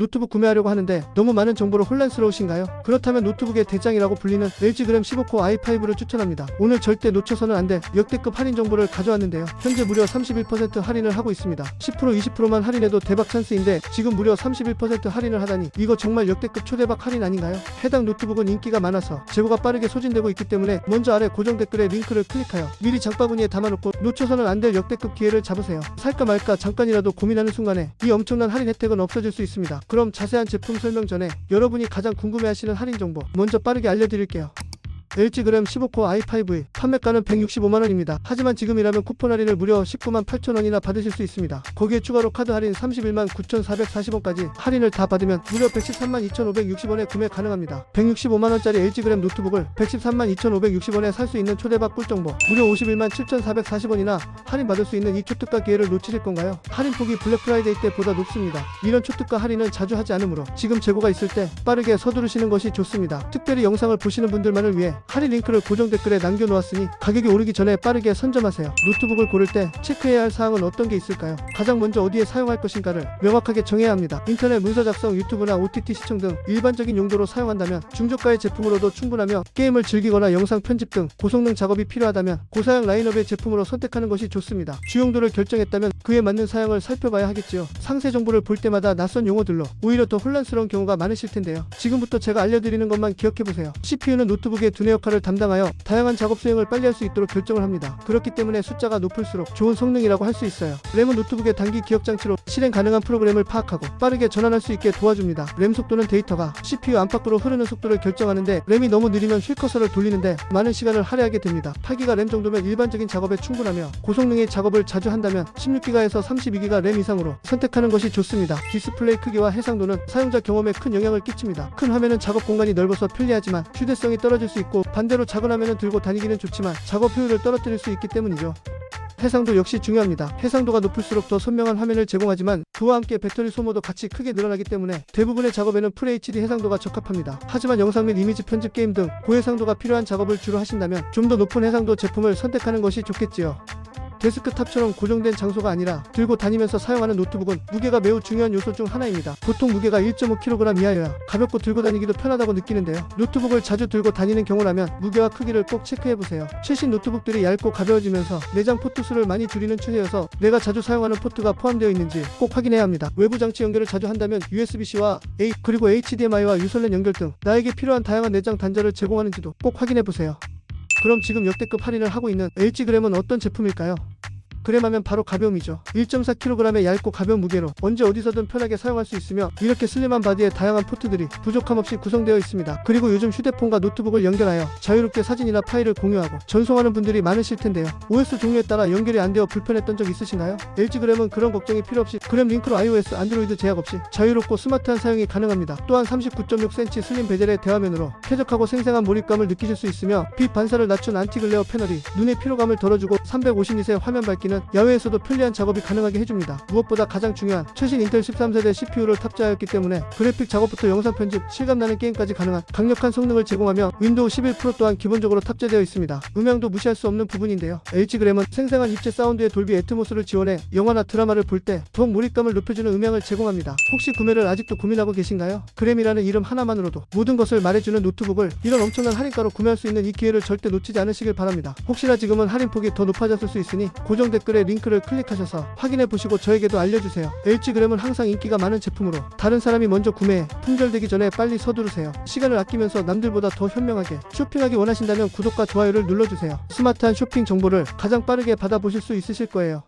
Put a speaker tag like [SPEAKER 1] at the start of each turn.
[SPEAKER 1] 노트북 구매하려고 하는데 너무 많은 정보로 혼란스러우신가요? 그렇다면 노트북의 대장이라고 불리는 LG 그램 15코 i5를 추천합니다. 오늘 절대 놓쳐서는 안돼 역대급 할인 정보를 가져왔는데요. 현재 무려 31% 할인을 하고 있습니다. 10% 20%만 할인해도 대박 찬스인데 지금 무려 31% 할인을 하다니 이거 정말 역대급 초대박 할인 아닌가요? 해당 노트북은 인기가 많아서 재고가 빠르게 소진되고 있기 때문에 먼저 아래 고정 댓글에 링크를 클릭하여 미리 장바구니에 담아놓고 놓쳐서는 안 될 역대급 기회를 잡으세요. 살까 말까 잠깐이라도 고민하는 순간에 이 엄청난 할인 혜택은 없어질 수 있습니다. 그럼 자세한 제품 설명 전에 여러분이 가장 궁금해하시는 할인 정보 먼저 빠르게 알려드릴게요. LG 그램 15코 i5의 판매가는 165만원입니다. 하지만 지금이라면 쿠폰 할인을 무려 19만 8천원이나 받으실 수 있습니다. 거기에 추가로 카드 할인 31만 9,440원까지 할인을 다 받으면 무려 113만 2,560원에 구매 가능합니다. 165만원짜리 LG 그램 노트북을 113만 2,560원에 살 수 있는 초대박 꿀정보 무려 51만 7,440원이나 할인 받을 수 있는 이 초특가 기회를 놓치실 건가요? 할인 폭이 블랙 프라이데이 때보다 높습니다. 이런 초특가 할인은 자주 하지 않으므로 지금 재고가 있을 때 빠르게 서두르시는 것이 좋습니다. 특별히 영상을 보시는 분들만을 위해 할인 링크를 고정 댓글에 남겨놓았으니 가격이 오르기 전에 빠르게 선점하세요. 노트북을 고를 때 체크해야 할 사항은 어떤 게 있을까요? 가장 먼저 어디에 사용할 것인가를 명확하게 정해야 합니다. 인터넷 문서 작성, 유튜브나 OTT 시청 등 일반적인 용도로 사용한다면 중저가의 제품으로도 충분하며 게임을 즐기거나 영상 편집 등 고성능 작업이 필요하다면 고사양 라인업의 제품으로 선택하는 것이 좋습니다. 주용도를 결정했다면 그에 맞는 사양을 살펴봐야 하겠지요. 상세 정보를 볼 때마다 낯선 용어들로 오히려 더 혼란스러운 경우가 많으실 텐데요. 지금부터 제가 알려드리는 것만 기억해보세요. CPU는 노트북의 두뇌 역할을 담당하여 다양한 작업 수행을 빨리 할 수 있도록 결정을 합니다. 그렇기 때문에 숫자가 높을수록 좋은 성능이라고 할 수 있어요. 램은 노트북의 단기 기억 장치로 실행 가능한 프로그램을 파악하고 빠르게 전환할 수 있게 도와줍니다. 램 속도는 데이터가 CPU 안팎으로 흐르는 속도를 결정하는데 램이 너무 느리면 쉴 커서를 돌리는데 많은 시간을 할애하게 됩니다. 8기가 램 정도면 일반적인 작업에 충분하며 고성능의 작업을 자주 한다면 16기가에서 32기가 램 이상으로 선택하는 것이 좋습니다. 디스플레이 크기와 해상도는 사용자 경험에 큰 영향을 끼칩니다. 큰 화면은 작업 공간이 넓어서 편리하지만 휴대성이 떨어질 수 있고 반대로 작은 화면은 들고 다니기는 좋지만 작업 효율을 떨어뜨릴 수 있기 때문이죠. 해상도 역시 중요합니다. 해상도가 높을수록 더 선명한 화면을 제공하지만 그와 함께 배터리 소모도 같이 크게 늘어나기 때문에 대부분의 작업에는 FHD 해상도가 적합합니다. 하지만 영상 및 이미지 편집 게임 등 고해상도가 필요한 작업을 주로 하신다면 좀 더 높은 해상도 제품을 선택하는 것이 좋겠지요. 데스크탑처럼 고정된 장소가 아니라 들고 다니면서 사용하는 노트북은 무게가 매우 중요한 요소 중 하나입니다. 보통 무게가 1.5kg 이하여야 가볍고 들고 다니기도 편하다고 느끼는데요. 노트북을 자주 들고 다니는 경우라면 무게와 크기를 꼭 체크해보세요. 최신 노트북들이 얇고 가벼워지면서 내장 포트 수를 많이 줄이는 추세여서 내가 자주 사용하는 포트가 포함되어 있는지 꼭 확인해야 합니다. 외부 장치 연결을 자주 한다면 USB-C와 A 그리고 HDMI와 유선랜 연결 등 나에게 필요한 다양한 내장 단자를 제공하는지도 꼭 확인해보세요. 그럼 지금 역대급 할인을 하고 있는 LG 그램은 어떤 제품일까요? 그램하면 바로 가벼움이죠. 1.4kg의 얇고 가벼운 무게로 언제 어디서든 편하게 사용할 수 있으며 이렇게 슬림한 바디에 다양한 포트들이 부족함 없이 구성되어 있습니다. 그리고 요즘 휴대폰과 노트북을 연결하여 자유롭게 사진이나 파일을 공유하고 전송하는 분들이 많으실 텐데요. OS 종류에 따라 연결이 안 되어 불편했던 적 있으신가요? LG 그램은 그런 걱정이 필요 없이 그램 링크로 iOS, 안드로이드 제약 없이 자유롭고 스마트한 사용이 가능합니다. 또한 39.6cm 슬림 베젤의 대화면으로 쾌적하고 생생한 몰입감을 느끼실 수 있으며 빛 반사를 낮춘 안티글레어 패널이 눈의 피로감을 덜어주고 350니트의 화면 밝기는 야외에서도 편리한 작업이 가능하게 해줍니다. 무엇보다 가장 중요한 최신 인텔 13세대 CPU를 탑재하였기 때문에 그래픽 작업부터 영상 편집, 실감나는 게임까지 가능한 강력한 성능을 제공하며 윈도우 11 프로 또한 기본적으로 탑재되어 있습니다. 음향도 무시할 수 없는 부분인데요. H 그램은 생생한 입체 사운드의 돌비 애트모스를 지원해 영화나 드라마를 볼 때 더욱 몰입감을 높여주는 음향을 제공합니다. 혹시 구매를 아직도 고민하고 계신가요? 그램이라는 이름 하나만으로도 모든 것을 말해주는 노트북을 이런 엄청난 할인가로 구매할 수 있는 이 기회를 절대 놓치지 않으시길 바랍니다. 혹시나 지금은 할인폭이 더 높아졌을 수 있으니 고정 댓글에 링크를 클릭하셔서 확인해 보시고 저에게도 알려주세요. LG 그램은 항상 인기가 많은 제품으로 다른 사람이 먼저 구매해 품절되기 전에 빨리 서두르세요. 시간을 아끼면서 남들보다 더 현명하게 쇼핑하기 원하신다면 구독과 좋아요를 눌러주세요. 스마트한 쇼핑 정보를 가장 빠르게 받아보실 수 있으실 거예요.